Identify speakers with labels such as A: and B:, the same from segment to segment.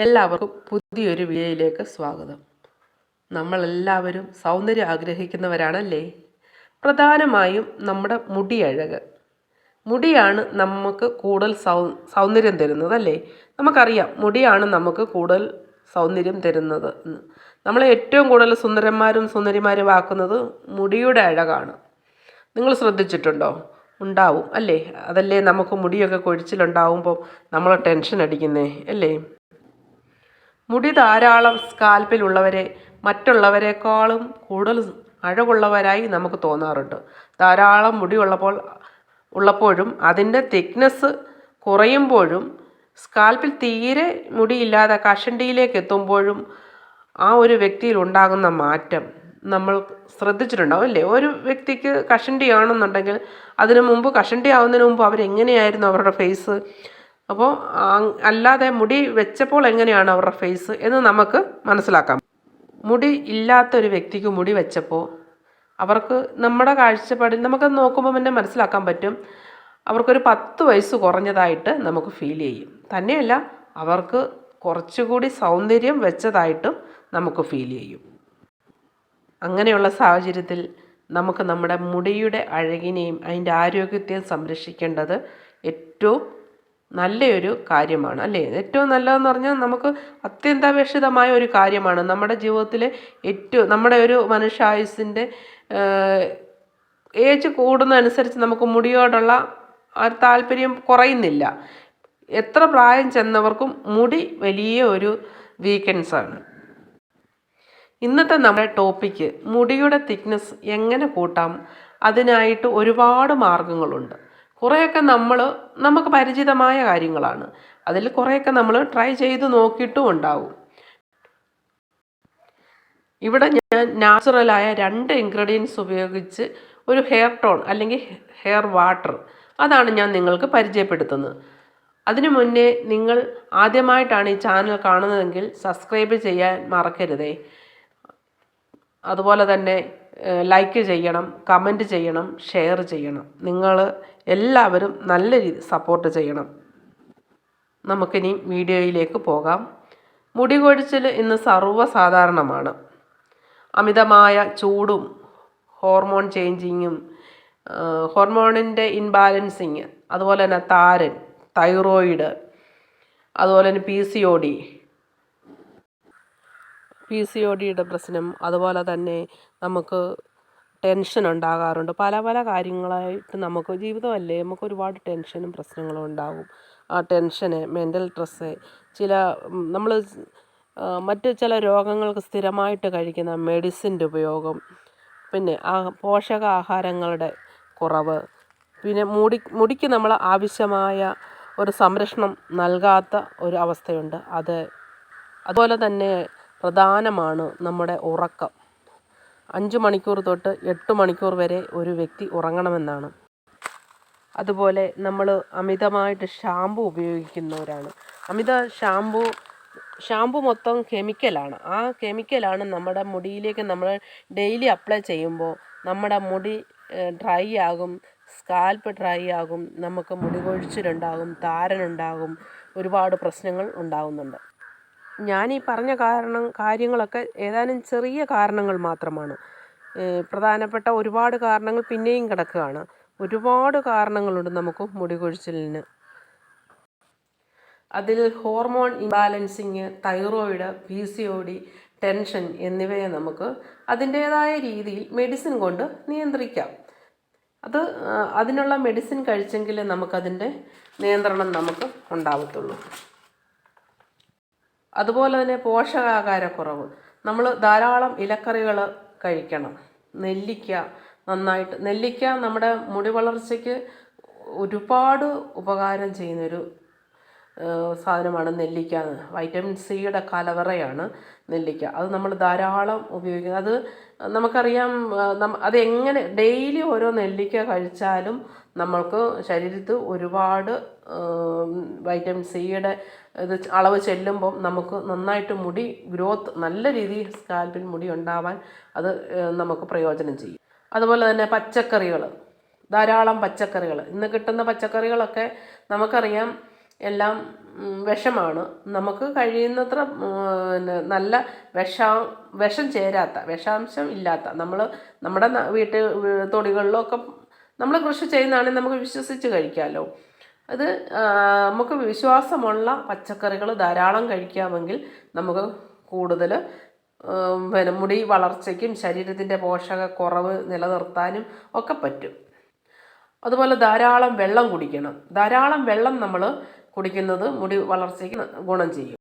A: എല്ലാവർക്കും പുതിയൊരു വീഡിയോയിലേക്ക് സ്വാഗതം. നമ്മളെല്ലാവരും സൗന്ദര്യം ആഗ്രഹിക്കുന്നവരാണല്ലേ? പ്രധാനമായും നമ്മുടെ മുടിയഴക്. മുടിയാണ് നമുക്ക് കൂടുതൽ സൗന്ദര്യം തരുന്നത് അല്ലേ? നമുക്കറിയാം മുടിയാണ് നമുക്ക് കൂടുതൽ സൗന്ദര്യം തരുന്നത്. നമ്മളെ ഏറ്റവും കൂടുതൽ സുന്ദരന്മാരും സുന്ദരിമാരും ആക്കുന്നത് മുടിയുടെ അഴകാണ്. നിങ്ങൾ ശ്രദ്ധിച്ചിട്ടുണ്ടോ? ഉണ്ടാവും അല്ലേ? അതല്ലേ നമുക്ക് മുടിയൊക്കെ കൊഴിച്ചിലുണ്ടാവുമ്പോൾ നമ്മൾ ടെൻഷൻ അടിക്കുന്നേ അല്ലേ? മുടി ധാരാളം സ്കാൽപ്പിലുള്ളവരെ മറ്റുള്ളവരെക്കാളും കൂടുതൽ അഴകുള്ളവരായി നമുക്ക് തോന്നാറുണ്ട്. ധാരാളം മുടി ഉള്ളപ്പോൾ ഉള്ളപ്പോഴും അതിന്റെ തിക്നെസ് കുറയുമ്പോഴും സ്കാൽപ്പിൽ തീരെ മുടിയില്ലാതെ കഷണ്ടിയിലേക്ക് എത്തുമ്പോഴും ആ ഒരു വ്യക്തിയിൽ ഉണ്ടാകുന്ന മാറ്റം നമ്മൾ ശ്രദ്ധിച്ചിട്ടുണ്ടാവും അല്ലേ? ഒരു വ്യക്തിക്ക് കഷണ്ടിയാണെന്നുണ്ടെങ്കിൽ അതിനു മുമ്പ് കഷണ്ടി ആവുന്നതിന് മുമ്പ് അവരെങ്ങനെയായിരുന്നു അവരുടെ ഫേസ്? അപ്പോൾ അല്ലാതെ മുടി വെച്ചപ്പോൾ എങ്ങനെയാണ് അവരുടെ ഫേസ് എന്ന് നമുക്ക് മനസ്സിലാക്കാം. മുടി ഇല്ലാത്ത ഒരു വ്യക്തിക്ക് മുടി വെച്ചപ്പോൾ അവർക്ക് നമ്മുടെ കാഴ്ചപ്പാടിൽ നമുക്ക് നോക്കുമ്പോൾ തന്നെ മനസ്സിലാക്കാൻ പറ്റും. അവർക്കൊരു പത്ത് വയസ്സ് കുറഞ്ഞതായിട്ട് നമുക്ക് ഫീൽ ചെയ്യും. തന്നെയല്ല അവർക്ക് കുറച്ചുകൂടി സൗന്ദര്യം വെച്ചതായിട്ടും നമുക്ക് ഫീൽ ചെയ്യും. അങ്ങനെയുള്ള സാഹചര്യത്തിൽ നമുക്ക് നമ്മുടെ മുടിയുടെ അഴകിനെയും അതിന്റെ ആരോഗ്യത്തെയും സംരക്ഷിക്കേണ്ടത് ഏറ്റവും നല്ലൊരു കാര്യമാണ് അല്ലേ? ഏറ്റവും നല്ലതെന്ന് പറഞ്ഞാൽ നമുക്ക് അത്യന്താപേക്ഷിതമായ ഒരു കാര്യമാണ്. നമ്മുടെ ജീവിതത്തിലെ ഏറ്റവും നമ്മുടെ ഒരു മനുഷ്യായുസിന്റെ ഏജ് കൂടുന്നതനുസരിച്ച് നമുക്ക് മുടിയോടുള്ള താല്പര്യം കുറയുന്നില്ല. എത്ര പ്രായം ചെന്നവർക്കും മുടി വലിയ ഒരു വീക്കെൻഡ്സാണ്. ഇന്നത്തെ നമ്മുടെ ടോപ്പിക്ക് മുടിയുടെ തിക്നെസ് എങ്ങനെ കൂട്ടാം? അതിനായിട്ട് ഒരുപാട് മാർഗങ്ങളുണ്ട്. കുറേയൊക്കെ നമ്മൾ നമുക്ക് പരിചിതമായ കാര്യങ്ങളാണ്. അതിൽ കുറേയൊക്കെ നമ്മൾ ട്രൈ ചെയ്ത് നോക്കിയിട്ടും ഉണ്ടാവും. ഇവിടെ ഞാൻ നാച്ചുറലായ രണ്ട് ഇൻഗ്രീഡിയൻസ് ഉപയോഗിച്ച് ഒരു ഹെയർ ടോൺ അല്ലെങ്കിൽ ഹെയർ വാട്ടർ അതാണ് ഞാൻ നിങ്ങൾക്ക് പരിചയപ്പെടുത്തുന്നത്. അതിനു മുന്നേ നിങ്ങൾ ആദ്യമായിട്ടാണ് ഈ ചാനൽ കാണുന്നതെങ്കിൽ സബ്സ്ക്രൈബ് ചെയ്യാൻ മറക്കരുതേ. അതുപോലെ തന്നെ ലൈക്ക് ചെയ്യണം കമന്റ് ചെയ്യണം ഷെയർ ചെയ്യണം. നിങ്ങൾ എല്ലാവരും നല്ല രീതി സപ്പോർട്ട് ചെയ്യണം. നമുക്കിനി വീഡിയോയിലേക്ക് പോകാം. മുടി കൊഴിച്ചിൽ ഇന്ന് സർവസാധാരണമാണ്. അമിതമായ ചൂടും ഹോർമോൺ ചേഞ്ചിങ്ങും ഹോർമോണിന്റെ ഇൻബാലൻസിങ് അതുപോലെ തന്നെ താരൻ തൈറോയിഡ് അതുപോലെ തന്നെ P C O D P C O ഡിയുടെ പ്രശ്നം അതുപോലെ തന്നെ നമുക്ക് ടെൻഷൻ ഉണ്ടാകാറുണ്ട്. പല പല കാര്യങ്ങളായിട്ട് നമുക്ക് ജീവിതമല്ലേ നമുക്ക് ഒരുപാട് ടെൻഷനും പ്രശ്നങ്ങളും ഉണ്ടാകും ആ ടെൻഷന് മെന്റൽ സ്ട്രെസ്സ് ചില നമ്മൾ മറ്റ് ചില രോഗങ്ങൾക്ക് സ്ഥിരമായിട്ട് കഴിക്കുന്ന മെഡിസിന്റെ ഉപയോഗം പിന്നെ ആ പോഷകാഹാരങ്ങളുടെ കുറവ് പിന്നെ മുടി മുടിക്ക് നമ്മൾ ആവശ്യമായ ഒരു സംരക്ഷണം നൽകാത്ത ഒരു അവസ്ഥയുണ്ട്. അത് അതുപോലെ തന്നെ പ്രധാനമാണ് നമ്മുടെ ഉറക്കം. അഞ്ച് മണിക്കൂർ തൊട്ട് എട്ട് മണിക്കൂർ വരെ ഒരു വ്യക്തി ഉറങ്ങണമെന്നാണ്. അതുപോലെ നമ്മൾ അമിതമായിട്ട് ഷാമ്പു ഉപയോഗിക്കുന്നവരാണ്. അമിത ഷാമ്പു ഷാമ്പു മൊത്തം കെമിക്കലാണ് ആ കെമിക്കലാണ് നമ്മുടെ മുടിയിലേക്ക് നമ്മൾ ഡെയിലി അപ്ലൈ ചെയ്യുമ്പോൾ നമ്മുടെ മുടി ഡ്രൈ ആകും സ്കാൽപ്പ് ഡ്രൈ ആകും നമുക്ക് മുടി കൊഴിച്ചിലുണ്ടാകും താരനുണ്ടാകും ഒരുപാട് പ്രശ്നങ്ങൾ ഉണ്ടാകുന്നുണ്ട് ഞാൻ ഈ പറഞ്ഞ കാരണം കാര്യങ്ങളൊക്കെ ഏതാനും ചെറിയ കാരണങ്ങൾ മാത്രമാണ്. പ്രധാനപ്പെട്ട ഒരുപാട് കാരണങ്ങൾ പിന്നെയും കിടക്കുകയാണ്. ഒരുപാട് കാരണങ്ങളുണ്ട് നമുക്ക് മുടി കൊഴിച്ചിലിന് അതിൽ hormone imbalancing thyroid P C O D tension എന്നിവയെ നമുക്ക് അതിന്റേതായ രീതിയിൽ മെഡിസിൻ കൊണ്ട് നിയന്ത്രിക്കാം. അത് അതിനുള്ള മെഡിസിൻ കഴിച്ചെങ്കിൽ നമുക്കതിന്റെ നിയന്ത്രണം നമുക്ക് ഉണ്ടാവത്തുള്ളൂ. അതുപോലെ തന്നെ പോഷകാഹാരക്കുറവ്. നമ്മൾ ധാരാളം ഇലക്കറികൾ കഴിക്കണം. നെല്ലിക്ക നന്നായിട്ട് നെല്ലിക്ക നമ്മുടെ മുടി വളർച്ചയ്ക്ക് ഒരുപാട് ഉപകാരം ചെയ്യുന്നൊരു സാധനമാണ് നെല്ലിക്ക. വൈറ്റമിൻ സിയുടെ കലവറയാണ് നെല്ലിക്ക. അത് നമ്മൾ ധാരാളം ഉപയോഗിക്കുന്നത് അത് നമുക്കറിയാം അതെങ്ങനെ ഡെയിലി ഓരോ നെല്ലിക്ക കഴിച്ചാലും നമ്മൾക്ക് ശരീരത്തിൽ ഒരുപാട് വൈറ്റമിൻ സിയുടെ ഇത് അളവ് ചെല്ലുമ്പം നമുക്ക് നന്നായിട്ട് മുടി ഗ്രോത്ത് നല്ല രീതിയിൽ സ്കാൽപ്പിൽ മുടി ഉണ്ടാവാൻ അത് നമുക്ക് പ്രയോജനം ചെയ്യും. അതുപോലെ തന്നെ പച്ചക്കറികൾ ധാരാളം പച്ചക്കറികൾ ഇന്ന് കിട്ടുന്ന പച്ചക്കറികളൊക്കെ നമുക്കറിയാം എല്ലാം വിഷമാണ്. നമുക്ക് കഴിയുന്നത്ര നല്ല വിഷ വിഷം ചേരാത്ത വിഷാംശം ഇല്ലാത്ത നമ്മൾ നമ്മുടെ വീട്ടിൽ വീട്ട് തൊടികളിലൊക്കെ നമ്മൾ കൃഷി ചെയ്യുന്നതാണെങ്കിൽ നമുക്ക് വിശ്വസിച്ച് കഴിക്കാമല്ലോ അത് നമുക്ക് വിശ്വാസമുള്ള പച്ചക്കറികൾ ധാരാളം കഴിക്കാമെങ്കിൽ നമുക്ക് കൂടുതൽ പിന്നെ മുടി വളർച്ചയ്ക്കും ശരീരത്തിന്റെ പോഷകക്കുറവ് നിലനിർത്താനും ഒക്കെ പറ്റും. അതുപോലെ ധാരാളം വെള്ളം കുടിക്കണം. ധാരാളം വെള്ളം നമ്മൾ കുടിക്കുന്നത് മുടി വളർച്ചയ്ക്ക് ഗുണം ചെയ്യും.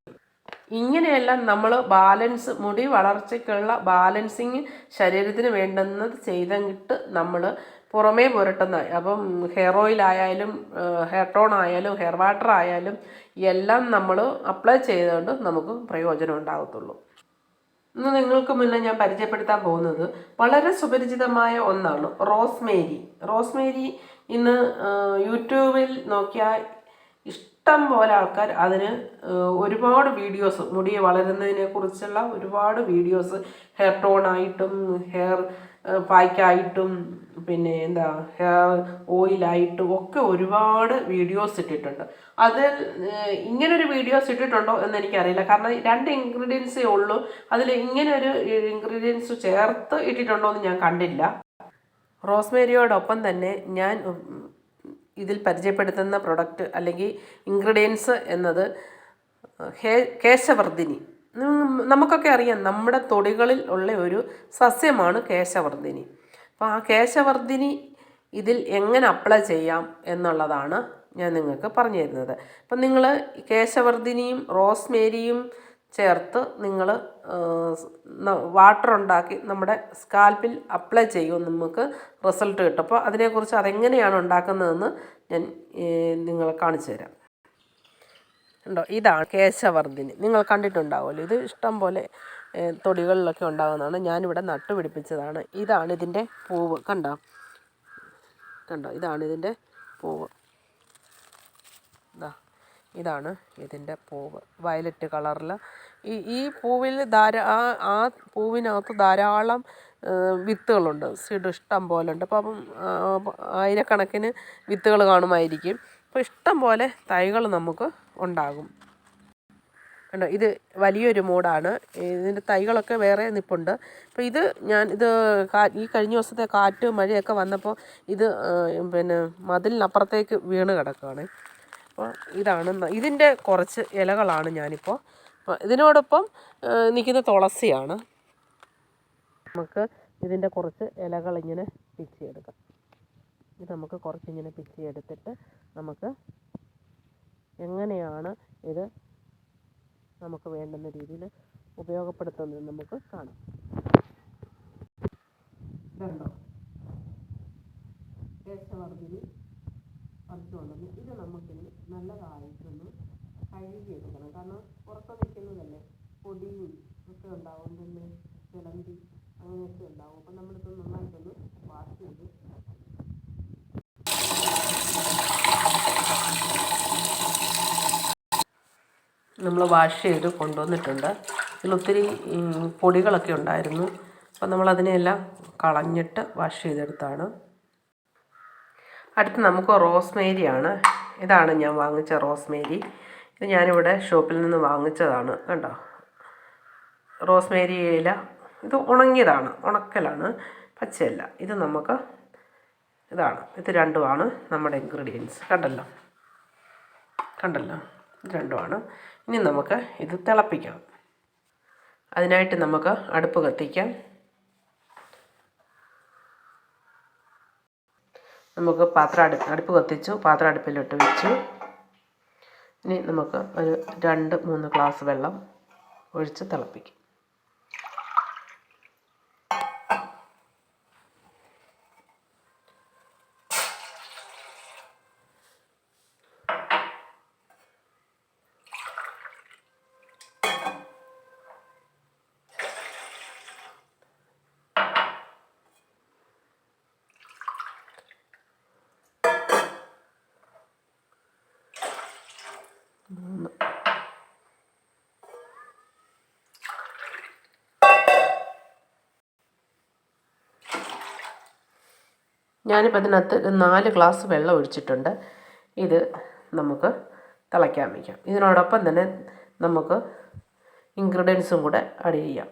A: ഇങ്ങനെയെല്ലാം നമ്മൾ ബാലൻസ് മുടി വളർച്ചയ്ക്കുള്ള ബാലൻസിങ് ശരീരത്തിന് വേണ്ടുന്നത് ചെയ്തെങ്കിട്ട് നമ്മൾ പുറമേ പുരട്ടുന്ന അപ്പം ഹെയർ ഓയിൽ ആയാലും ഹെയർ ടോൺ ആയാലും ഹെയർ വാട്ടർ ആയാലും എല്ലാം നമ്മൾ അപ്ലൈ ചെയ്തുകൊണ്ട് നമുക്ക് പ്രയോജനം ഉണ്ടാകത്തുള്ളൂ. ഇന്ന് നിങ്ങൾക്ക് മുന്നേ ഞാൻ പരിചയപ്പെടുത്താൻ പോകുന്നത് വളരെ സുപരിചിതമായ ഒന്നാണ് റോസ്മേരി. റോസ്മേരി ഇന്ന് യൂട്യൂബിൽ നോക്കിയാൽ ഇഷ്ടം പോലെ ആൾക്കാർ അതിന് ഒരുപാട് വീഡിയോസ് മുടി വളരുന്നതിനെ കുറിച്ചുള്ള ഒരുപാട് വീഡിയോസ് ഹെയർ ടോൺ ആയിട്ടും ഹെയർ പായ്ക്കായിട്ടും പിന്നെ എന്താ ഹെയർ ഓയിലായിട്ടും ഒക്കെ ഒരുപാട് വീഡിയോസ് ഇട്ടിട്ടുണ്ട്. അതിൽ ഇങ്ങനെ ഇങ്ങനൊരു വീഡിയോസ് ഇട്ടിട്ടുണ്ടോ എന്ന് എനിക്കറിയില്ല. കാരണം രണ്ട് ഇൻഗ്രീഡിയൻസേ ഉള്ളൂ. അതിൽ ഇങ്ങനെ ഒരു ഇൻഗ്രീഡിയൻസ് ചേർത്ത് ഇട്ടിട്ടുണ്ടോ എന്ന് ഞാൻ കണ്ടില്ല. റോസ്മേരിയോടൊപ്പം തന്നെ ഞാൻ ഇതിൽ പരിചയപ്പെടുത്തുന്ന പ്രൊഡക്റ്റ് അല്ലെങ്കിൽ ഇൻഗ്രീഡിയൻസ് എന്നത് ഹേ കേശവർദ്ധിനി. നമുക്കൊക്കെ അറിയാം നമ്മുടെ തൊടികളിൽ ഉള്ള ഒരു സസ്യമാണ് കേശവർദ്ധിനി. അപ്പോൾ ആ കേശവർദ്ധിനി ഇതിൽ എങ്ങനെ അപ്ലൈ ചെയ്യാം എന്നുള്ളതാണ് ഞാൻ നിങ്ങൾക്ക് പറഞ്ഞു തരുന്നത്. അപ്പം നിങ്ങൾ കേശവർദ്ധിനിയും റോസ്മേരിയും ചേർത്ത് നിങ്ങൾ വാട്ടർ ഉണ്ടാക്കി നമ്മുടെ സ്കാൽപ്പിൽ അപ്ലൈ ചെയ്യും നമുക്ക് റിസൾട്ട് കിട്ടും. അപ്പോൾ അതിനെക്കുറിച്ച് അതെങ്ങനെയാണ് ഉണ്ടാക്കുന്നതെന്ന് ഞാൻ നിങ്ങളെ കാണിച്ചു തരാം. ഉണ്ടോ? ഇതാണ് കേശവർദ്ധിനി. നിങ്ങൾ കണ്ടിട്ടുണ്ടാവുമല്ലോ. ഇത് ഇഷ്ടം പോലെ തൊടികളിലൊക്കെ ഉണ്ടാകുന്നതാണ്. ഞാനിവിടെ നട്ടുപിടിപ്പിച്ചതാണ്. ഇതാണ് ഇതിന്റെ പൂവ്. കണ്ടോ? കണ്ടോ? ഇതാണ് ഇതിന്റെ പൂവ്. ഇതാ ഇതാണ് ഇതിന്റെ പൂവ്. വയലറ്റ് കളറിൽ ഈ ഈ പൂവിൽ ധാരാ ആ ആ പൂവിനകത്ത് ധാരാളം വിത്തുകളുണ്ട്. സീഡ് ഇഷ്ടം പോലെ ഉണ്ട്. അപ്പം ആയിരക്കണക്കിന് വിത്തുകൾ കാണുമായിരിക്കും. അപ്പോൾ ഇഷ്ടം പോലെ തൈകൾ നമുക്ക് ഉണ്ടാകും. കണ്ടോ ഇത് വലിയൊരു മൂടാണ്. ഇതിന്റെ തൈകളൊക്കെ വേറെ നിപ്പുണ്ട്. അപ്പോൾ ഇത് ഞാൻ ഇത് ഈ കഴിഞ്ഞ ദിവസത്തെ കാറ്റ് മഴയൊക്കെ വന്നപ്പോൾ ഇത് പിന്നെ മതിലിനപ്പുറത്തേക്ക് വീണ് കിടക്കുകയാണ്. അപ്പോൾ ഇതാണ് ഇതിന്റെ കുറച്ച് ഇലകളാണ് ഞാനിപ്പോൾ. അപ്പോൾ ഇതിനോടൊപ്പം നിൽക്കുന്ന തുളസിയാണ്. നമുക്ക് ഇതിന്റെ കുറച്ച് ഇലകൾ ഇങ്ങനെ പിച്ചിയെടുക്കാം. ഇത് നമുക്ക് കുറച്ചിങ്ങനെ പിച്ചിയെടുത്തിട്ട് നമുക്ക് എങ്ങനെയാണ് ഇത് നമുക്ക് വേണ്ടുന്ന രീതിയിൽ ഉപയോഗപ്പെടുത്തുന്നത് നമുക്ക് കാണാം. പറിച്ചു കൊണ്ടുവന്ന് ഇത് നമുക്കിനി നല്ലതായിട്ടൊന്ന് കഴുകിയെടുക്കണം. കാരണം പുറത്ത് നിൽക്കുന്നതല്ലേ? പൊടിയും ഒക്കെ ഉണ്ടാവും പിന്നെ ചിലന്തി അങ്ങനെയൊക്കെ ഉണ്ടാവും. അപ്പം നമ്മളിപ്പോൾ നന്നായിട്ടൊന്ന് നമ്മൾ വാഷ് ചെയ്ത് കൊണ്ടുവന്നിട്ടുണ്ട്. ഉം, പൊടികളൊക്കെ ഉണ്ടായിരുന്നു. അപ്പോൾ നമ്മളതിനെയെല്ലാം കളഞ്ഞിട്ട് വാഷ് ചെയ്തെടുത്താണ്. അടുത്ത് നമുക്ക് റോസ്മേരിയാണ്. ഇതാണ് ഞാൻ വാങ്ങിച്ച റോസ്മേരി. ഇത് ഞാനിവിടെ ഷോപ്പിൽ നിന്ന് വാങ്ങിച്ചതാണ്. കണ്ടോ? റോസ്മേരി ഇല. ഇത് ഉണങ്ങിയതാണ്. ഉണക്കലാണ്. പച്ചയല്ല. ഇത് നമുക്ക് ഇതാണ്. ഇത് രണ്ടുമാണ് നമ്മുടെ ഇൻഗ്രീഡിയൻസ് കണ്ടല്ലോ? കണ്ടല്ലോ? ഇത് രണ്ടുമാണ്. ഇനി നമുക്ക് ഇത് തിളപ്പിക്കാം. അതിനായിട്ട് നമുക്ക് അടുപ്പ് കത്തിക്കാം. നമുക്ക് പാത്രം അടു അടുപ്പ് കത്തിച്ചു പാത്രം അടുപ്പിലിട്ട് വെച്ചു. ഇനി നമുക്ക് ഒരു രണ്ട് മൂന്ന് ഗ്ലാസ് വെള്ളം ഒഴിച്ച് തിളപ്പിക്കും. ഞാനിപ്പോൾ അതിനകത്ത് നാല് ഗ്ലാസ് വെള്ളം ഒഴിച്ചിട്ടുണ്ട്. ഇത് നമുക്ക് തിളയ്ക്കാൻ വയ്ക്കാം. ഇതിനോടൊപ്പം തന്നെ നമുക്ക് ഇൻഗ്രീഡിയൻസും കൂടെ ആഡ് ചെയ്യാം.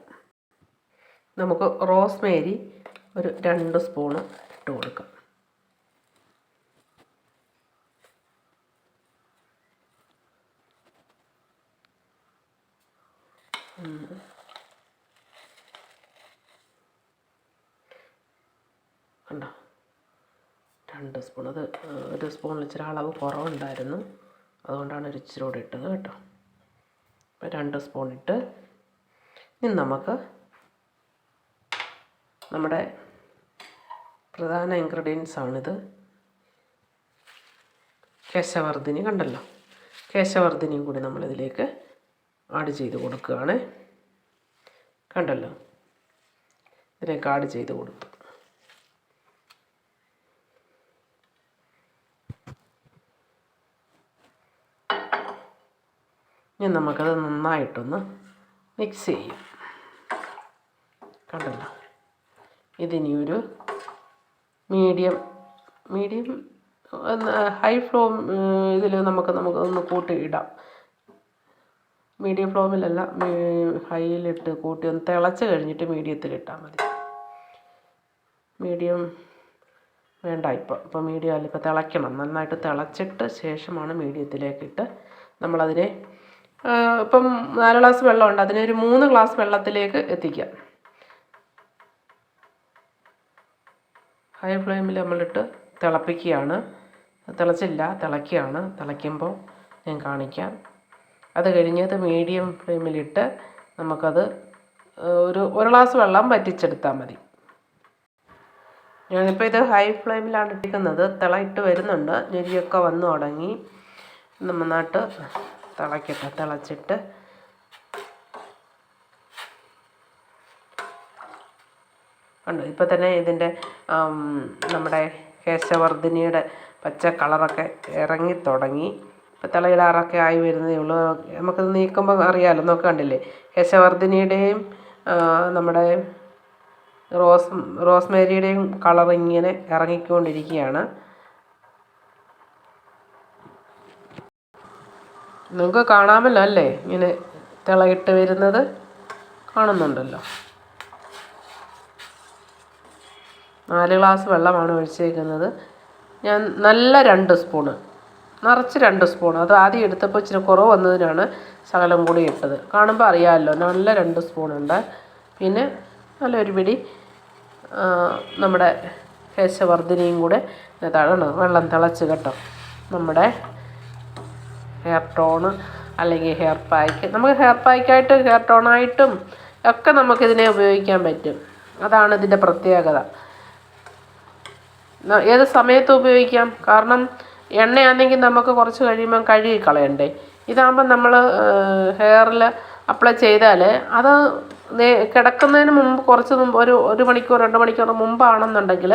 A: നമുക്ക് റോസ്മേരി ഒരു രണ്ട് സ്പൂണ് ഇട്ട് കൊടുക്കാം. കണ്ടോ? രണ്ട് സ്പൂൺ അത് ഒരു സ്പൂണിൽ ഇച്ചിരി അളവ് കുറവുണ്ടായിരുന്നു. അതുകൊണ്ടാണ് ഒരു ഇച്ചിരി കൂടെ ഇട്ടത് കേട്ടോ. അപ്പോൾ രണ്ട് സ്പൂൺ ഇട്ട് ഇനി നമുക്ക് നമ്മുടെ പ്രധാന ഇൻഗ്രീഡിയൻസ് ആണിത്. കേശവർദ്ധിനി കണ്ടല്ലോ? കേശവർദ്ധിനിയും കൂടി നമ്മളിതിലേക്ക് ആഡ് ചെയ്ത് കൊടുക്കുകയാണ്. കണ്ടല്ലോ? ഇതിലേക്ക് ആഡ് ചെയ്ത് കൊടുത്തു. ഇനി നമുക്കത് നന്നായിട്ടൊന്ന് മിക്സ് ചെയ്യും. കണ്ടല്ലോ? ഇതിനി ഒരു മീഡിയം മീഡിയം ഹൈ ഫ്ലോ ഇതിൽ നമുക്ക് നമുക്ക് ഒന്ന് കൂട്ടി ഇടാം. മീഡിയം ഫ്ലോമിലല്ല ഹൈയിലിട്ട് കൂട്ടി ഒന്ന് തിളച്ച് കഴിഞ്ഞിട്ട് മീഡിയത്തിൽ ഇട്ടാൽ മതി. മീഡിയം വേണ്ട ഇപ്പം. ഇപ്പം മീഡിയം ഇപ്പോൾ തിളയ്ക്കണം. നന്നായിട്ട് തിളച്ചിട്ട് ശേഷമാണ് മീഡിയത്തിലേക്കിട്ട് നമ്മളതിനെ ഇപ്പം നാല് ഗ്ലാസ് വെള്ളമുണ്ട്. അതിനെ ഒരു മൂന്ന് ഗ്ലാസ് വെള്ളത്തിലേക്ക് എത്തിക്കാം. ഹൈ ഫ്ലെയിമിൽ നമ്മളിട്ട് തിളപ്പിക്കുകയാണ്. തിളച്ചില്ല തിളയ്ക്കുകയാണ്. തിളയ്ക്കുമ്പോൾ ഞാൻ കാണിക്കാം. അത് കഴിഞ്ഞത് മീഡിയം ഫ്ലെയിമിലിട്ട് നമുക്കത് ഒരു ഒരു ഗ്ലാസ് വെള്ളം വറ്റിച്ചെടുത്താൽ മതി. ഞാനിപ്പോൾ ഇത് ഹൈ ഫ്ലെയിമിലാണ് ഇട്ടിരിക്കുന്നത്. തിളയിട്ട് വരുന്നുണ്ട്. ഞെരിയൊക്കെ വന്നു തുടങ്ങി. നന്നായിട്ട് തിളയ്ക്കട്ടെ തിളച്ചിട്ട്. ഉണ്ട് ഇപ്പോൾ തന്നെ ഇതിന്റെ നമ്മുടെ കേശവർദ്ധിനിയുടെ പച്ച കളറൊക്കെ ഇറങ്ങി തുടങ്ങി. തിളയിടാറൊക്കെ ആയി വരുന്നതേ ഉള്ളൂ. നമുക്കത് നീക്കുമ്പോൾ അറിയാമല്ലോ നമുക്ക് കണ്ടില്ലേ? കേശവർദ്ധിനിയുടെയും നമ്മുടെ റോസ് റോസ്മേരിയുടെയും കളർ ഇങ്ങനെ ഇറങ്ങിക്കൊണ്ടിരിക്കുകയാണ്. നിങ്ങൾക്ക് കാണാമല്ലോ അല്ലേ? ഇങ്ങനെ തിളയിട്ട് വരുന്നത് കാണുന്നുണ്ടല്ലോ. നാല് ഗ്ലാസ് വെള്ളമാണ് ഒഴിച്ചേക്കുന്നത്. ഞാൻ നല്ല രണ്ട് സ്പൂണ് നിറച്ച് രണ്ട് സ്പൂൺ അത് ആദ്യം എടുത്തപ്പോൾ ഇച്ചിരി കുറവ് വന്നതിനാണ് ശകലം കൂടി ഇട്ടത്. കാണുമ്പോൾ അറിയാമല്ലോ നല്ല രണ്ട് സ്പൂണുണ്ട് പിന്നെ നല്ലൊരു പിടി നമ്മുടെ കേശവർദ്ധിനിയും കൂടെ ഇതാണ് വെള്ളം തിളച്ച് കേട്ടോ. നമ്മുടെ ഹെയർ ടോണ് അല്ലെങ്കിൽ ഹെയർ പാക്ക് നമുക്ക് ഹെയർ പാക്കായിട്ട് ഹെയർ ടോണായിട്ടും ഒക്കെ നമുക്കിതിനെ ഉപയോഗിക്കാൻ പറ്റും. അതാണ് ഇതിന്റെ പ്രത്യേകത. ഏത് സമയത്ത് ഉപയോഗിക്കാം. കാരണം എണ്ണയാണെങ്കിൽ നമുക്ക് കുറച്ച് കഴിയുമ്പം കഴുകി കളയണ്ടേ ഇതാകുമ്പം നമ്മൾ ഹെയറിൽ അപ്ലൈ ചെയ്താൽ അത് കിടക്കുന്നതിന് മുമ്പ് കുറച്ച് മുമ്പ് ഒരു ഒരു മണിക്കൂർ രണ്ട് മണിക്കൂർ മുമ്പാണെന്നുണ്ടെങ്കിൽ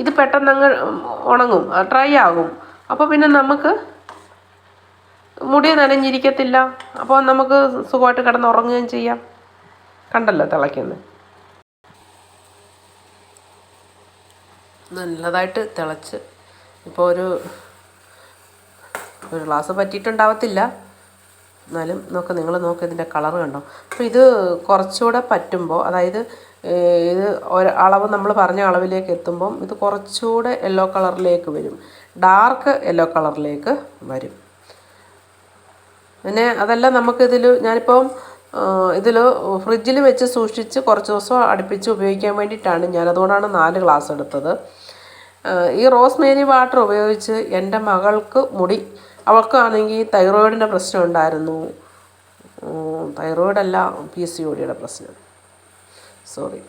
A: ഇത് പെട്ടെന്ന് അങ്ങ് ഉണങ്ങും ഡ്രൈ ആകും. അപ്പോൾ പിന്നെ നമുക്ക് മുടി നനഞ്ഞിരിക്കത്തില്ല. അപ്പോൾ നമുക്ക് സുഖമായിട്ട് കിടന്ന് ഉറങ്ങുകയും ചെയ്യാം. കണ്ടല്ലോ തിളയ്ക്കുന്നത്. നല്ലതായിട്ട് തിളച്ച് ഇപ്പോൾ ഒരു ഒരു ഗ്ലാസ് പറ്റിയിട്ടുണ്ടാവത്തില്ല. എന്നാലും നോക്ക് നിങ്ങൾ നോക്ക് ഇതിന്റെ കളർ കണ്ടോ. അപ്പോൾ ഇത് കുറച്ചുകൂടെ പറ്റുമ്പോൾ അതായത് ഇത് ഒരു അളവ് നമ്മൾ പറഞ്ഞ അളവിലേക്ക് എത്തുമ്പം ഇത് കുറച്ചുകൂടെ യെല്ലോ കളറിലേക്ക് വരും. ഡാർക്ക് യെല്ലോ കളറിലേക്ക് വരും. പിന്നെ അതല്ല നമുക്കിതിൽ ഞാനിപ്പം ഇതിൽ ഫ്രിഡ്ജിൽ വെച്ച് സൂക്ഷിച്ച് കുറച്ച് ദിവസം അടുപ്പിച്ച് ഉപയോഗിക്കാൻ വേണ്ടിയിട്ടാണ് ഞാൻ അതുകൊണ്ടാണ് നാല് ഗ്ലാസ് എടുത്തത്. ഈ റോസ്മേരി വാട്ടർ ഉപയോഗിച്ച് എന്റെ മകൾക്ക് മുടി അവൾക്കാണെങ്കിൽ തൈറോയിഡിന്റെ പ്രശ്നം ഉണ്ടായിരുന്നു. തൈറോയിഡല്ല പി സി ഒ ഡിയുടെ പ്രശ്നം. സോറി.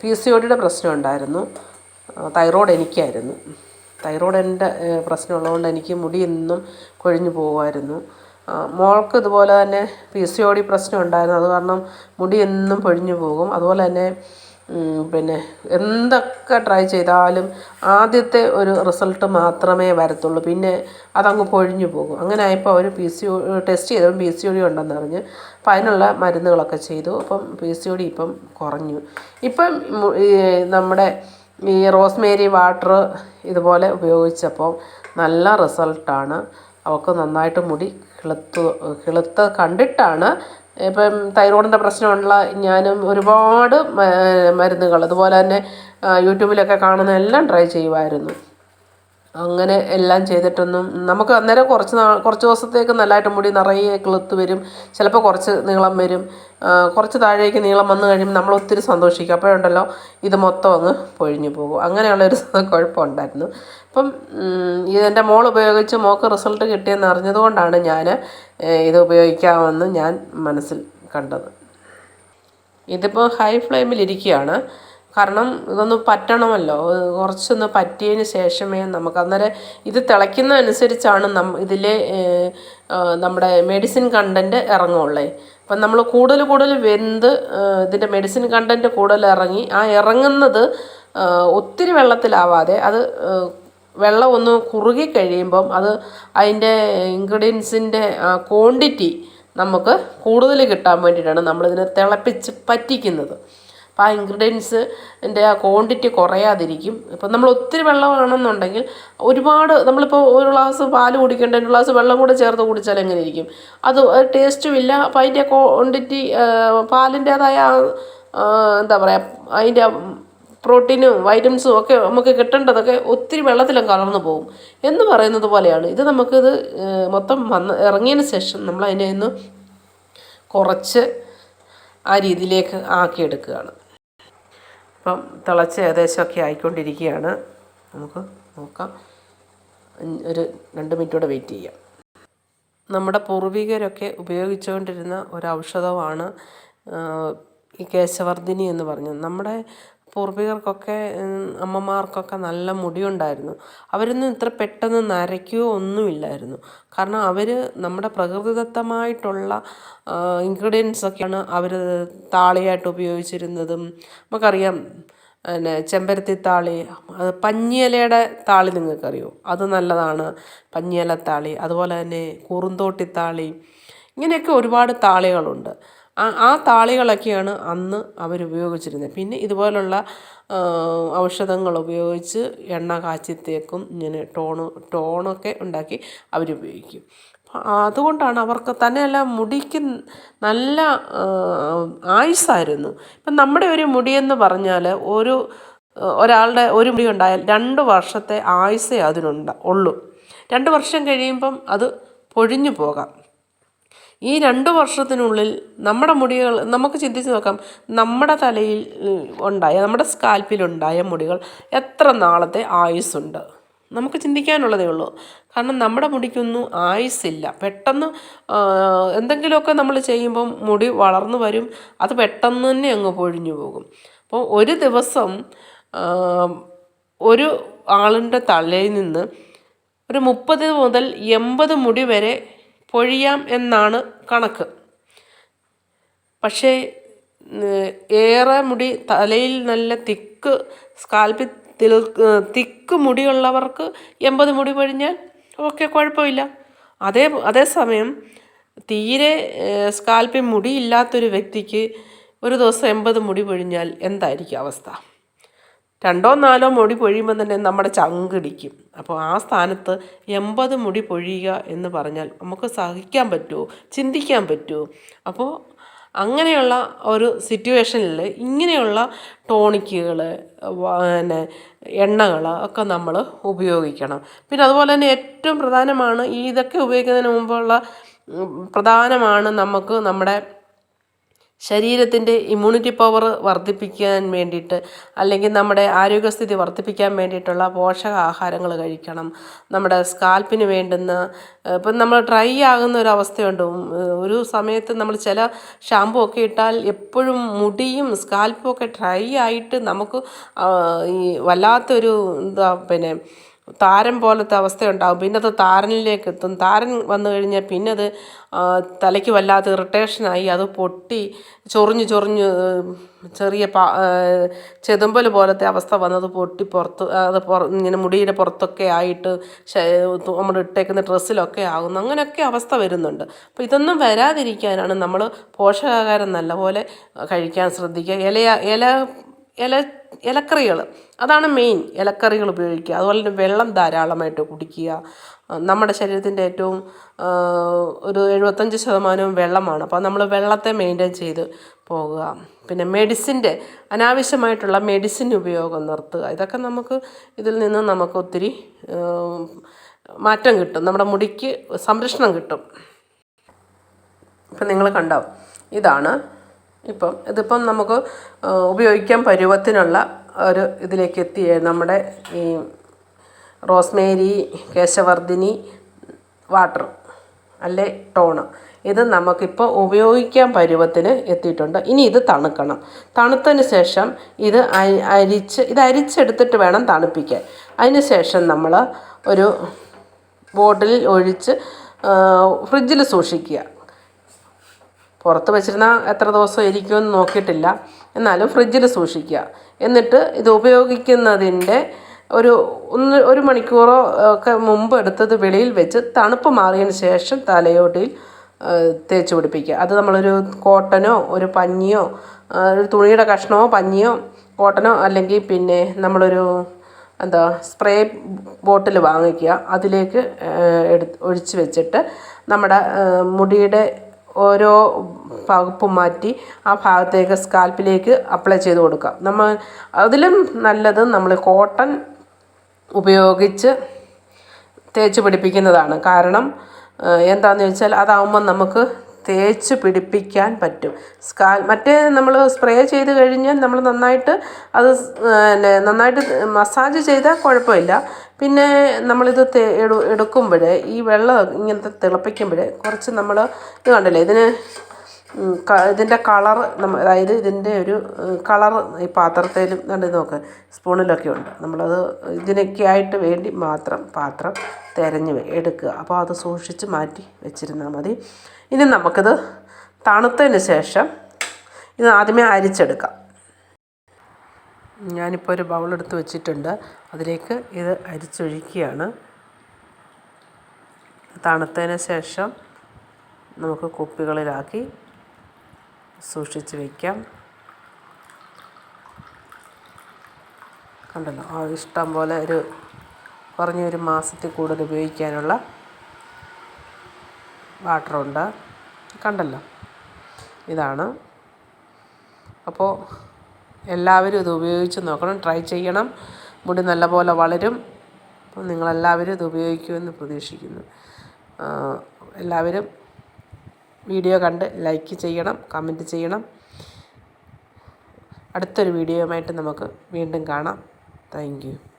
A: പി സി ഒ ഡിയുടെ പ്രശ്നം ഉണ്ടായിരുന്നു. തൈറോയിഡ് എനിക്കായിരുന്നു. തൈറോയിഡ് എന്റെ പ്രശ്നമുള്ളതുകൊണ്ട് എനിക്ക് മുടി എന്നും കൊഴിഞ്ഞു പോകുമായിരുന്നു. മോൾക്ക് ഇതുപോലെ തന്നെ പി സി ഒ ഡി പ്രശ്നം ഉണ്ടായിരുന്നു. അത് കാരണം മുടി എന്നും പൊഴിഞ്ഞു പോകും. അതുപോലെ തന്നെ പിന്നെ എന്തൊക്കെ ട്രൈ ചെയ്താലും ആദ്യത്തെ ഒരു റിസൾട്ട് മാത്രമേ വരത്തുള്ളൂ. പിന്നെ അതങ്ങ് പൊഴിഞ്ഞു പോകും. അങ്ങനെ ആയപ്പോൾ അവർ പി സി ഒ ടെസ്റ്റ് ചെയ്തു. പി സി ഒ ഡി ഉണ്ടെന്ന് അറിഞ്ഞ്. അപ്പം അതിനുള്ള മരുന്നുകളൊക്കെ ചെയ്തു. അപ്പം പി സി ഒ ഡി ഇപ്പം കുറഞ്ഞു. ഇപ്പം നമ്മുടെ ഈ റോസ്മേരി വാട്ടർ ഇതുപോലെ ഉപയോഗിച്ചപ്പോൾ നല്ല റിസൾട്ടാണ് അവൾക്ക് നന്നായിട്ട് മുടി കിളുത്ത് കിളുത്ത് കണ്ടിട്ടാണ് ഇപ്പം തൈറോയിഡിന്റെ പ്രശ്നമുള്ള ഞാനും ഒരുപാട് മരുന്നുകൾ അതുപോലെ തന്നെ യൂട്യൂബിലൊക്കെ കാണുന്ന എല്ലാം ട്രൈ ചെയ്യുമായിരുന്നു. അങ്ങനെ എല്ലാം ചെയ്തിട്ടൊന്നും നമുക്ക് അന്നേരം കുറച്ച് നാൾ കുറച്ച് ദിവസത്തേക്ക് നല്ലതായിട്ട് മുടി നിറയെ കിളുത്ത് വരും. ചിലപ്പോൾ കുറച്ച് നീളം വരും. കുറച്ച് താഴേക്ക് നീളം വന്നു കഴിയുമ്പോൾ നമ്മൾ ഒത്തിരി സന്തോഷിക്കും. അപ്പോഴുണ്ടല്ലോ ഇത് മൊത്തം അങ്ങ് പൊഴിഞ്ഞു പോകും. അങ്ങനെയുള്ളൊരു കുഴപ്പമുണ്ടായിരുന്നു. അപ്പം ഇതെന്റെ മോൾ ഉപയോഗിച്ച് മോൾക്ക് റിസൾട്ട് കിട്ടിയെന്ന് അറിഞ്ഞതുകൊണ്ടാണ് ഞാൻ ഇത് ഉപയോഗിക്കാമെന്ന് ഞാൻ മനസ്സിൽ കണ്ടത്. ഇതിപ്പോൾ ഹൈ ഫ്ലെയിമിലിരിക്കുകയാണ് കാരണം ഇതൊന്ന് പറ്റണമല്ലോ. കുറച്ചൊന്ന് പറ്റിയതിന് ശേഷമേ നമുക്ക് അന്നേരം ഇത് തിളയ്ക്കുന്നതനുസരിച്ചാണ് നം ഇതിലെ നമ്മുടെ മെഡിസിൻ കണ്ടന്റ് ഇറങ്ങുള്ളേ. അപ്പം നമ്മൾ കൂടുതൽ കൂടുതൽ വെന്ത് ഇതിന്റെ മെഡിസിൻ കണ്ടന്റ് കൂടുതൽ ഇറങ്ങി. ആ ഇറങ്ങുന്നത് ഒത്തിരി വെള്ളത്തിലാവാതെ അത് വെള്ളം ഒന്ന് കുറുകി കഴിയുമ്പം അത് അതിന്റെ ഇൻഗ്രീഡിയൻസിന്റെ ക്വാണ്ടിറ്റി നമുക്ക് കൂടുതൽ കിട്ടാൻ വേണ്ടിയിട്ടാണ് നമ്മളിതിനെ തിളപ്പിച്ച് പറ്റിക്കുന്നത്. അപ്പോൾ ആ ഇൻഗ്രീഡിയൻസിന്റെ ആ ക്വാണ്ടിറ്റി കുറയാതിരിക്കും. ഇപ്പം നമ്മൾ ഒത്തിരി വെള്ളം വെള്ളമാണെന്നുണ്ടെങ്കിൽ ഒരുപാട് നമ്മളിപ്പോൾ ഒരു ഗ്ലാസ് പാൽ കുടിക്കേണ്ട ഒരു ഗ്ലാസ് വെള്ളം കൂടെ ചേർത്ത് കുടിച്ചാൽ എങ്ങനെ ഇരിക്കും അത് ടേസ്റ്റും ഇല്ല. അപ്പം അതിന്റെ ക്വാണ്ടിറ്റി പാലിന്റേതായ എന്താ പറയുക അതിന്റെ പ്രോട്ടീനും വൈറ്റമിൻസും ഒക്കെ നമുക്ക് കിട്ടേണ്ടതൊക്കെ ഒത്തിരി വെള്ളത്തിലും കലർന്നു പോകും. എന്ന് പറയുന്നത് പോലെയാണ്. ഇത് നമുക്കിത് മൊത്തം വന്ന് ഇറങ്ങിയതിന് ശേഷം നമ്മൾ അതിനെ ഒന്ന് കുറച്ച് ആ രീതിയിലേക്ക് ആക്കിയെടുക്കുകയാണ്. ഇപ്പം തിളച്ച് ഏകദേശമൊക്കെ ആയിക്കൊണ്ടിരിക്കുകയാണ്. നമുക്ക് നോക്കാം. ഒരു രണ്ട് മിനിറ്റോടെ വെയിറ്റ് ചെയ്യാം. നമ്മുടെ പൂർവികരൊക്കെ ഉപയോഗിച്ചുകൊണ്ടിരുന്ന ഒരു ഔഷധമാണ് ഈ കേശവർദ്ധിനി എന്ന് പറഞ്ഞു. നമ്മുടെ പൂർവികർക്കൊക്കെ അമ്മമാർക്കൊക്കെ നല്ല മുടിയുണ്ടായിരുന്നു. അവരൊന്നും ഇത്ര പെട്ടെന്ന് നരയ്ക്കുകയോ ഒന്നുമില്ലായിരുന്നു. കാരണം അവർ നമ്മുടെ പ്രകൃതിദത്തമായിട്ടുള്ള ഇൻഗ്രീഡിയൻസ് ഒക്കെയാണ് അവർ താളിയായിട്ട് ഉപയോഗിച്ചിരുന്നതും. നമുക്കറിയാം പിന്നെ ചെമ്പരത്തി താളി അത് പഞ്ഞിയിലയുടെ താളി നിങ്ങൾക്കറിയോ? അത് നല്ലതാണ്. പഞ്ഞിയില താളി അതുപോലെ തന്നെ കുറുന്തോട്ടിത്താളി ഇങ്ങനെയൊക്കെ ഒരുപാട് താളികളുണ്ട്. ആ താളികളൊക്കെയാണ് അന്ന് അവരുപയോഗിച്ചിരുന്നത്. പിന്നെ ഇതുപോലുള്ള ഔഷധങ്ങൾ ഉപയോഗിച്ച് എണ്ണ കാച്ചി തേക്കും ഇങ്ങനെ ടോണ് ടോണൊക്കെ ഉണ്ടാക്കി അവരുപയോഗിക്കും. അതുകൊണ്ടാണ് അവർക്ക് തന്നെയല്ല മുടിക്ക് നല്ല ആയുസ്സായിരുന്നു ഇപ്പം നമ്മുടെ ഒരു മുടിയെന്ന് പറഞ്ഞാൽ ഒരു ഒരാളുടെ ഒരു മുടി ഉണ്ടായാൽ രണ്ട് വർഷത്തെ ആയുസ്സേ അതിനുണ്ട ഉള്ളൂ. രണ്ട് വർഷം കഴിയുമ്പം അത് പൊഴിഞ്ഞു പോകാം. ഈ രണ്ട് വർഷത്തിനുള്ളിൽ നമ്മുടെ മുടികൾ നമുക്ക് ചിന്തിച്ച് നോക്കാം നമ്മുടെ തലയിൽ ഉണ്ടായ നമ്മുടെ സ്കാൽപ്പിലുണ്ടായ മുടികൾ എത്ര നാളത്തെ ആയുസ്സുണ്ട്? നമുക്ക് ചിന്തിക്കാനുള്ളതേ ഉള്ളൂ. കാരണം നമ്മുടെ മുടിക്കൊന്നും ആയുസ്സില്ല. പെട്ടെന്ന് എന്തെങ്കിലുമൊക്കെ നമ്മൾ ചെയ്യുമ്പം മുടി വളർന്നു വരും അത് പെട്ടെന്ന് തന്നെ അങ്ങ് പൊഴിഞ്ഞു പോകും. അപ്പോൾ ഒരു ദിവസം ഒരു ആളിന്റെ തലയിൽ നിന്ന് ഒരു മുപ്പത് മുതൽ എൺപത് മുടി വരെ പൊഴിയാം എന്നാണ് കണക്ക്. പക്ഷേ ഏറെ മുടി തലയിൽ നല്ല തിക്ക് സ്കാൽപ്പിൽ തിക്ക് മുടിയുള്ളവർക്ക് എൺപത് മുടി പൊഴിഞ്ഞാൽ ഓക്കെ കുഴപ്പമില്ല. അതേ അതേസമയം തീരെ സ്കാൽപ്പിൽ മുടിയില്ലാത്തൊരു വ്യക്തിക്ക് ഒരു ദിവസം എൺപത് മുടി പൊഴിഞ്ഞാൽ എന്തായിരിക്കും അവസ്ഥ? രണ്ടോ നാലോ മുടി പൊഴിയുമ്പോൾ തന്നെ നമ്മുടെ ചങ്കിടിക്കും അപ്പോൾ ആ സ്ഥാനത്ത് എൺപത് മുടി പൊഴിയുക എന്ന് പറഞ്ഞാൽ നമുക്ക് സഹിക്കാൻ പറ്റുമോ? ചിന്തിക്കാൻ പറ്റുമോ? അപ്പോൾ അങ്ങനെയുള്ള ഒരു സിറ്റുവേഷനിൽ ഇങ്ങനെയുള്ള ടോണിക്കുകൾ പിന്നെ എണ്ണകൾ ഒക്കെ നമ്മൾ ഉപയോഗിക്കണം. പിന്നെ അതുപോലെ തന്നെ ഏറ്റവും പ്രധാനമാണ് ഈ ഇതൊക്കെ ഉപയോഗിക്കുന്നതിന് മുമ്പുള്ള പ്രധാനമാണ് നമുക്ക് നമ്മുടെ ശരീരത്തിന്റെ ഇമ്മ്യൂണിറ്റി പവർ വർദ്ധിപ്പിക്കാൻ വേണ്ടിയിട്ട് അല്ലെങ്കിൽ നമ്മുടെ ആരോഗ്യസ്ഥിതി വർദ്ധിപ്പിക്കാൻ വേണ്ടിയിട്ടുള്ള പോഷകാഹാരങ്ങൾ കഴിക്കണം. നമ്മുടെ സ്കാൽപ്പിന് വേണ്ടുന്ന ഇപ്പം നമ്മൾ ഡ്രൈ ആകുന്ന ഒരു അവസ്ഥയുണ്ട്. ഒരു സമയത്ത് നമ്മൾ ചില ഷാമ്പു ഒക്കെ ഇട്ടാൽ എപ്പോഴും മുടിയും സ്കാൽപ്പും ഒക്കെ ഡ്രൈ ആയിട്ട് നമുക്ക് ഈ വല്ലാത്തൊരു എന്താ പിന്നെ താരൻ പോലത്തെ അവസ്ഥയുണ്ടാകും പിന്നെ അത് താരനിലേക്ക് എത്തും. താരൻ വന്നു കഴിഞ്ഞാൽ പിന്നെ അത് തലയ്ക്ക് വല്ലാത്ത ഇറിറ്റേഷനായി അത് പൊട്ടി ചൊറിഞ്ഞ് ചൊറിഞ്ഞ് ചെറിയ പാ ചെതുമ്പൽ പോലത്തെ അവസ്ഥ വന്നത് പൊട്ടി പുറത്ത് അത് പുറ ഇങ്ങനെ മുടിയുടെ പുറത്തൊക്കെ ആയിട്ട് നമ്മൾ ഇട്ടേക്കുന്ന ഡ്രസ്സിലൊക്കെ ആകുന്നു അങ്ങനെയൊക്കെ അവസ്ഥ വരുന്നുണ്ട്. അപ്പോൾ ഇതൊന്നും വരാതിരിക്കാനാണ് നമ്മൾ പോഷകാഹാരം നല്ലപോലെ കഴിക്കാൻ ശ്രദ്ധിക്കുക. ഇല ഇല ഇല ഇലക്കറികൾ അതാണ് മെയിൻ ഇലക്കറികൾ ഉപയോഗിക്കുക. അതുപോലെ തന്നെ വെള്ളം ധാരാളമായിട്ട് കുടിക്കുക. നമ്മുടെ ശരീരത്തിന്റെ ഏറ്റവും ഒരു എഴുപത്തഞ്ച് ശതമാനവും വെള്ളമാണ്. അപ്പോൾ നമ്മൾ വെള്ളത്തെ മെയിന്റെയിൻ ചെയ്ത് പോകുക. പിന്നെ മെഡിസിന്റെ അനാവശ്യമായിട്ടുള്ള മെഡിസിൻ ഉപയോഗം നിർത്തുക. ഇതൊക്കെ നമുക്ക് ഇതിൽ നിന്ന് നമുക്ക് ഒത്തിരി മാറ്റം കിട്ടും. നമ്മുടെ മുടിക്ക് സംരക്ഷണം കിട്ടും. ഇപ്പം നിങ്ങൾ കണ്ടോ? ഇതാണ് ഇപ്പം ഇതിപ്പം നമുക്ക് ഉപയോഗിക്കാൻ പരുവത്തിനുള്ള ഒരു ഇതിലേക്ക് എത്തിയ. നമ്മുടെ ഈ റോസ്മേരി കേശവർദ്ധിനി വാട്ടർ അല്ലെ ടോണ്. ഇത് നമുക്കിപ്പോൾ ഉപയോഗിക്കാൻ പരുവത്തിന് എത്തിയിട്ടുണ്ട്. ഇനി ഇത് തണുക്കണം. തണുത്തതിന് ശേഷം ഇത് അരി അരിച്ച് ഇത് അരിച്ചെടുത്തിട്ട് വേണം തണുപ്പിക്കാൻ. അതിന് ശേഷം നമ്മൾ ഒരു ബോട്ടിലിൽ ഒഴിച്ച് ഫ്രിഡ്ജിൽ സൂക്ഷിക്കുക. പുറത്ത് വെച്ചിരുന്ന എത്ര ദിവസം ഇരിക്കുമെന്ന് നോക്കിയിട്ടില്ല. എന്നാലും ഫ്രിഡ്ജിൽ സൂക്ഷിക്കുക. എന്നിട്ട് ഇത് ഉപയോഗിക്കുന്നതിന്റെ ഒരു ഒന്ന് ഒരു മണിക്കൂറോ ഒക്കെ മുമ്പ് എടുത്തത് വെളിയിൽ വെച്ച് തണുപ്പ് മാറിയതിന് ശേഷം തലയോട്ടിയിൽ തേച്ച് പിടിപ്പിക്കുക. അത് നമ്മളൊരു കോട്ടനോ ഒരു പഞ്ഞിയോ ഒരു തുണിയുടെ കഷ്ണമോ പഞ്ഞിയോ കോട്ടനോ അല്ലെങ്കിൽ പിന്നെ നമ്മളൊരു എന്താ സ്പ്രേ ബോട്ടിൽ വാങ്ങിക്കുക. അതിലേക്ക് എടുത്ത് ഒഴിച്ച് വെച്ചിട്ട് നമ്മുടെ മുടിയുടെ ഓരോ പകുപ്പും മാറ്റി ആ ഭാഗത്തേക്ക് സ്കാൽപ്പിലേക്ക് അപ്ലൈ ചെയ്ത് കൊടുക്കുക. നമ്മൾ അതിലും നല്ലത് നമ്മൾ കോട്ടൺ ഉപയോഗിച്ച് തേച്ച് പിടിപ്പിക്കുന്നതാണ്. കാരണം എന്താണെന്ന് ചോദിച്ചാൽ അതാവുമ്പോൾ നമുക്ക് തേച്ച് പിടിപ്പിക്കാൻ പറ്റും. സ്കാൽ മറ്റേ നമ്മൾ സ്പ്രേ ചെയ്ത് കഴിഞ്ഞാൽ നമ്മൾ നന്നായിട്ട് അത് പിന്നെ നന്നായിട്ട് മസാജ് ചെയ്താൽ കുഴപ്പമില്ല. പിന്നെ നമ്മളിത് എടു എടുക്കുമ്പോൾ ഈ വെള്ളം ഇങ്ങനത്തെ തിളപ്പിക്കുമ്പോൾ കുറച്ച് നമ്മൾ ഇത് കണ്ടില്ലേ ഇതിന് ഇതിന്റെ കളർ നമ്മ അതായത് ഇതിന്റെ ഒരു കളർ ഈ പാത്രത്തിലും കണ്ട് നോക്ക് സ്പൂണിലൊക്കെ ഉണ്ട്. നമ്മളത് ഇതിനൊക്കെ ആയിട്ട് വേണ്ടി മാത്രം പാത്രം തിരഞ്ഞ് എടുക്കുക. അപ്പോൾ അത് സൂക്ഷിച്ച് മാറ്റി വെച്ചിരുന്നാൽ മതി. ഇനി നമുക്കിത് തണുത്തതിന് ശേഷം ഇത് ആദ്യമേ അരിച്ചെടുക്കാം. ഞാനിപ്പോൾ ഒരു ബൗളെടുത്ത് വെച്ചിട്ടുണ്ട്. അതിലേക്ക് ഇത് അരിച്ചൊഴിക്കുകയാണ്. തണുത്തതിന് ശേഷം നമുക്ക് കുപ്പികളിലാക്കി സൂക്ഷിച്ച് വയ്ക്കാം കണ്ടല്ലോ? ഇഷ്ടം പോലെ ഒരു കുറഞ്ഞ ഒരു മാസത്തിൽ കൂടുതൽ ഉപയോഗിക്കാനുള്ള വാട്ടറുണ്ട്. കണ്ടല്ലോ? ഇതാണ്. അപ്പോൾ എല്ലാവരും ഇത് ഉപയോഗിച്ച് നോക്കണം. ട്രൈ ചെയ്യണം. മുടി നല്ലപോലെ വളരും. അപ്പം നിങ്ങളെല്ലാവരും ഇത് ഉപയോഗിക്കുമെന്ന് പ്രതീക്ഷിക്കുന്നു. എല്ലാവരും വീഡിയോ കണ്ട് ലൈക്ക് ചെയ്യണം കമന്റ് ചെയ്യണം. അടുത്തൊരു വീഡിയോയുമായിട്ട് നമുക്ക് വീണ്ടും കാണാം. താങ്ക്